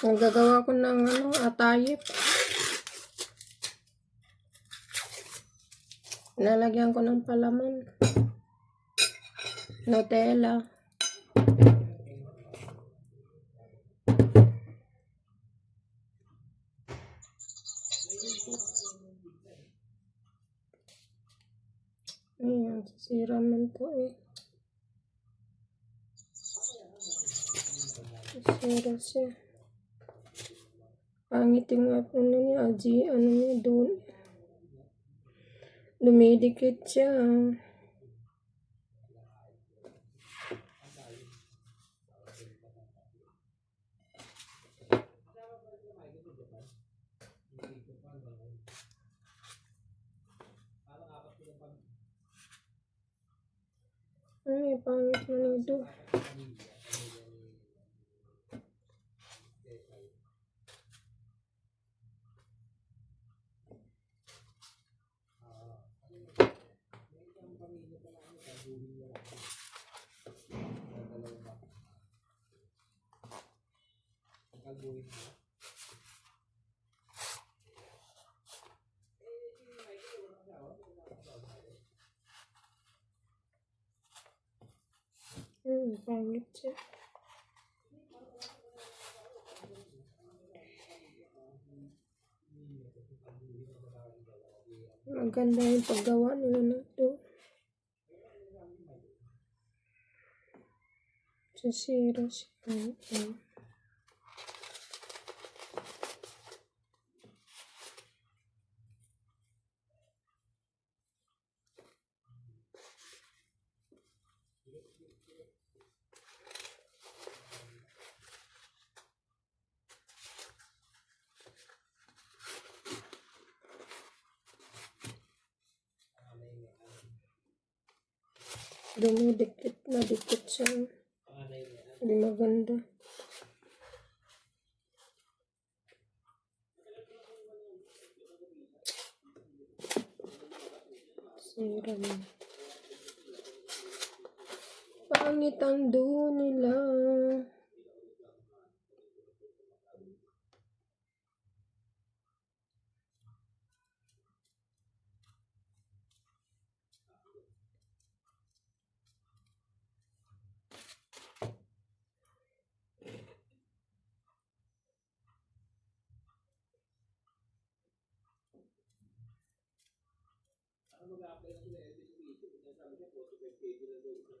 Nagagawa ko ng ano, atayip. Nalagyan ko ng palaman. Nutella. Ayan, sisira man to eh. Sisira siya. Pangit yung ano niya, Aji, ano niya doon. Dumidikit siya. Ay, pangit mo nito. Hmm, pangit siya. Maganda yung paggawa nila nito. Sisira siya. Mm. Dumidikit na dikit siya. Hindi maganda. Sira na. Pangit ang duo nila. mag-apply ako ng LPCPC, sabi niya, 45K na daw isang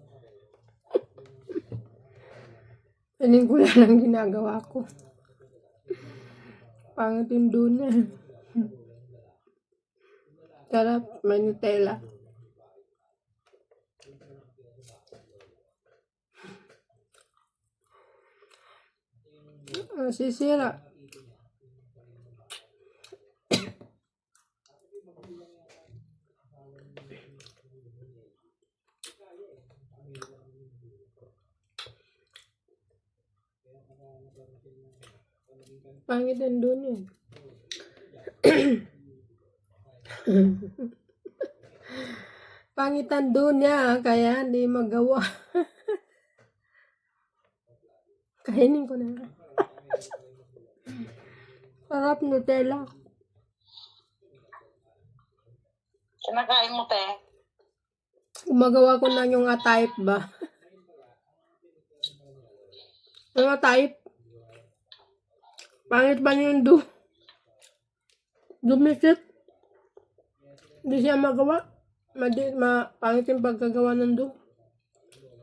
ginagawa ko. Pangit yung doon eh. Sarap, may Nutella. Sisira. Pangit ang doon eh. Pangit ang doon niya, kaya hindi magawa. Kainin ko na. Sarap Nutella. Kinakain mo, te. Gumagawa ko na yung type ba? Yung type. Pangit ba yung do? Dumikit. Hindi siya magawa. Madi, ma, pangit yung pagkagawa ng dough.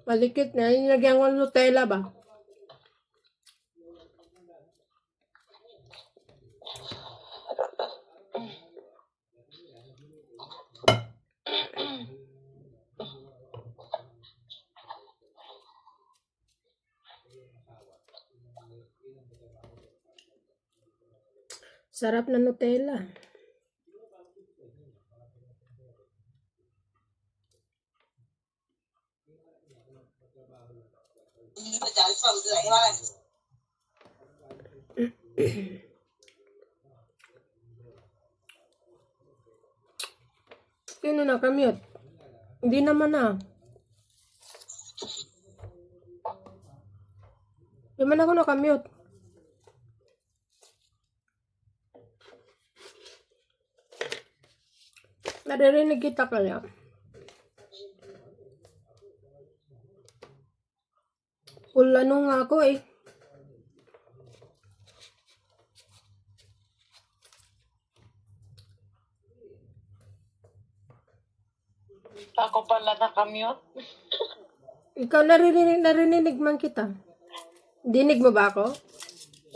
Malikit na. Nilagyan ko ng Nutella ba? Sarap na Nutella. Sino nakamute? Hindi naman ah. Di man ako nakamute. Naririnig kita kaya. Pula nung nga ako eh. Ako pala nakamute. Ikaw naririnig, naririnig man kita. Dinig mo ba ako?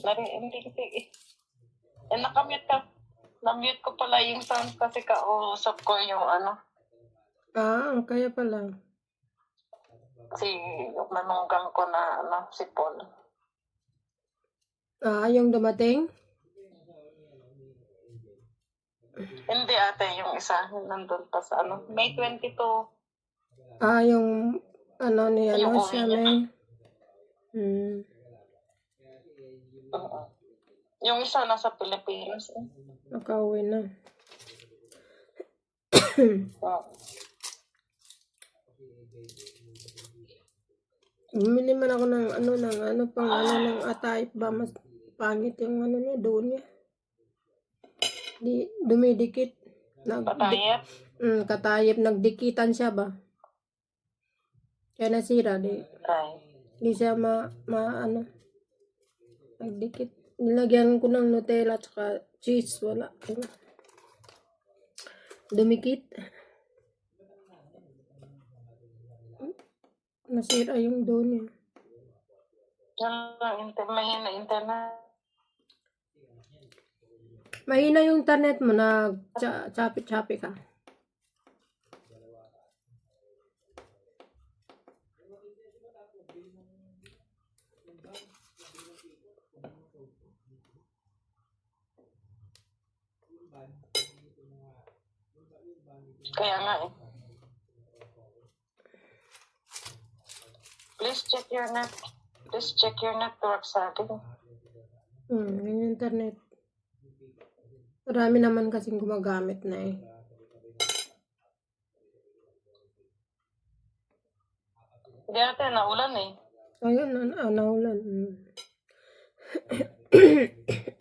Nari, hindi, hindi. Eh, nakamute ka. Na-mute ko pala yung sound kasi kausap ko yung ano, Ah, kaya pala. si manunggang ko na ano, si Paul. Ah, yung dumating? Hindi ate, yung isa nandun pa sa ano, May 22. Ah, yung ano ni ano Yung siya uwi niya. may. Hmm. Oo. Yung isa nasa Pilipinas. Eh. Nakauwi na. Oo. Bumili man ako ng ano ng ano pang ano ng atayip ba mas pangit yung ano niya doon niya. Di dumidikit. Nag Patayat. mm, katayip nagdikitan siya ba? Kaya nasira di. Ay. Di siya ma, ma ano. Nagdikit. Nilagyan ko ng Nutella at saka cheese. Wala. Dumikit. Nasira yung doon niya. Yan lang, inter mahina internet. Mahina yung internet mo na cha- chapi-chapi ka. Kaya nga eh. Please check your net. Please check your network setting. Hmm, yung internet. Marami naman kasing gumagamit na eh. Hindi ate, naulan eh. Ayun, na, ah, naulan.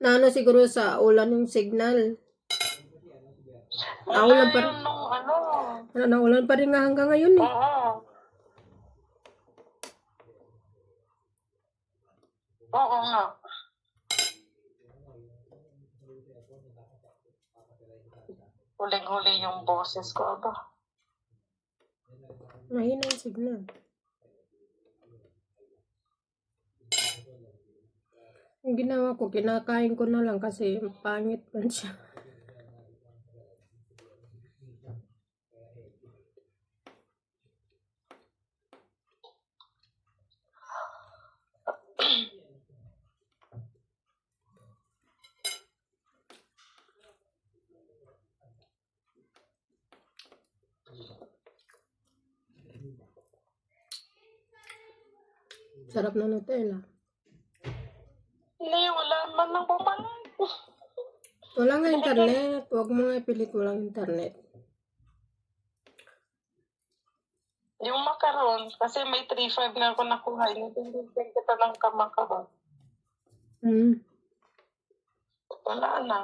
Hmm. na ano siguro sa ulan yung signal. Naulan pa ano. Ano, naulan pa rin nga hanggang ngayon eh. Oo. Oo nga. Huling-huli yung boses ko. Aba. Mahina yung signal. Yung ginawa ko, kinakain ko na lang kasi pangit man siya. Sarap na Nutella. Hindi, wala man nang bumalik. Wala nga internet. Huwag mo nga ipilit walang internet. Yung makaron, kasi may 3.5 na ako nakuha. Yung tinigyan kita ng kamakaron. Hmm. Wala na.